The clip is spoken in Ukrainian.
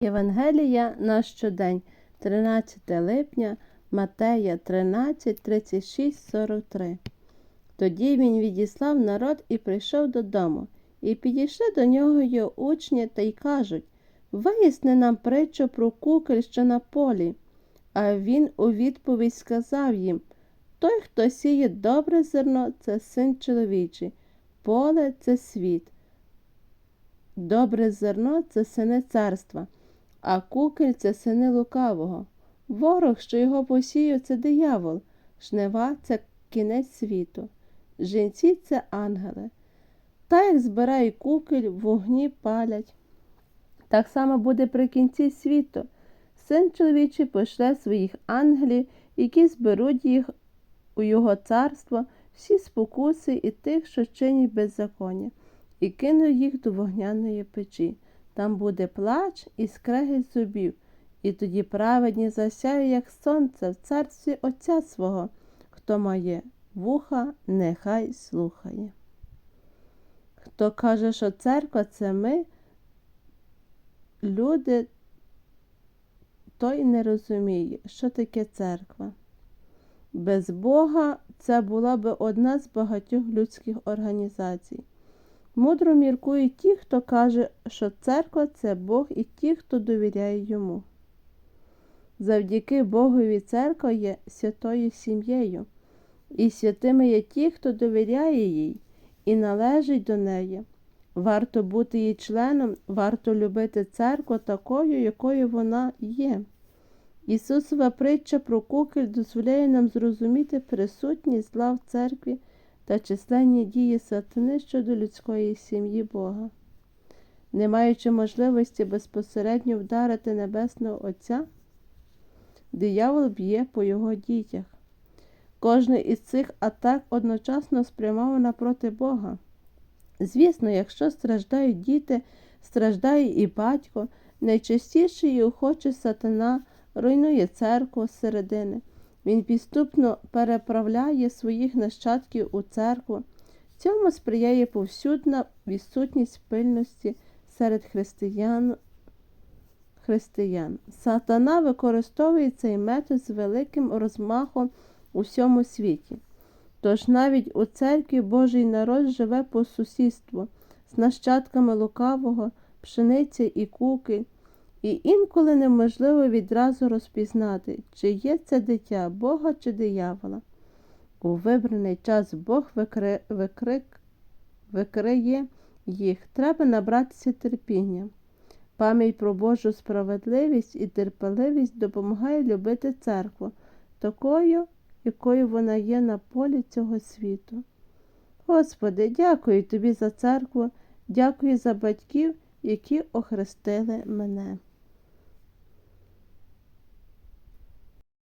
Євангелія на щодень, 13 липня, Матея 13, 36, 43. Тоді він відіслав народ і прийшов додому, і підійшли до нього його учні та й кажуть Виясни нам притчу про куколь, що на полі. А він у відповідь сказав їм Той, хто сіє добре зерно, це син чоловічий, поле це світ. Добре зерно це сини царства, а кукель це сини лукавого. Ворог, що його посіяв, це диявол, жнива це кінець світу, жінці це ангели. Та як збирають кукель, вогні палять. Так само буде при кінці світу. Син чоловічий пошле своїх ангелів, які зберуть їх у його царство, всі спокуси і тих, що чинять беззаконня, і кинуть їх до вогняної печі. Там буде плач і скрегіт зубів, і тоді праведні засяють, як сонце, в царстві Отця свого. Хто має вуха, нехай слухає. Хто каже, що церква це ми, люди, той не розуміє, що таке церква. Без Бога це була би одна з багатьох людських організацій. Мудро міркують ті, хто каже, що церква це Бог і ті, хто довіряє йому. Завдяки Богові церква є святою сім'єю, і святими є ті, хто довіряє їй і належить до неї. Варто бути її членом, варто любити церкву такою, якою вона є. Ісусова притча про кукель дозволяє нам зрозуміти присутність зла в церкві та численні дії сатани щодо людської сім'ї Бога. Не маючи можливості безпосередньо вдарити Небесного Отця, диявол б'є по його дітях. Кожна із цих атак одночасно спрямована проти Бога. Звісно, якщо страждають діти, страждає і батько, найчастіше і охоче сатана руйнує церкву зсередини. Він підступно переправляє своїх нащадків у церкву. Цьому сприяє повсюдна відсутність пильності серед християн. християн. Сатана використовує цей метод з великим розмахом у всьому світі. Тож навіть у церкві Божий народ живе по сусідству з нащадками лукавого, пшениці і куки, і інколи неможливо відразу розпізнати, чи є це дитя Бога чи диявола. У вибраний час Бог викри... викрик... викриє їх, треба набратися терпіння. Пам'ять про Божу справедливість і терпеливість допомагає любити церкву, такою, якою вона є на полі цього світу. Господи, дякую тобі за церкву, дякую за батьків, які охрестили мене.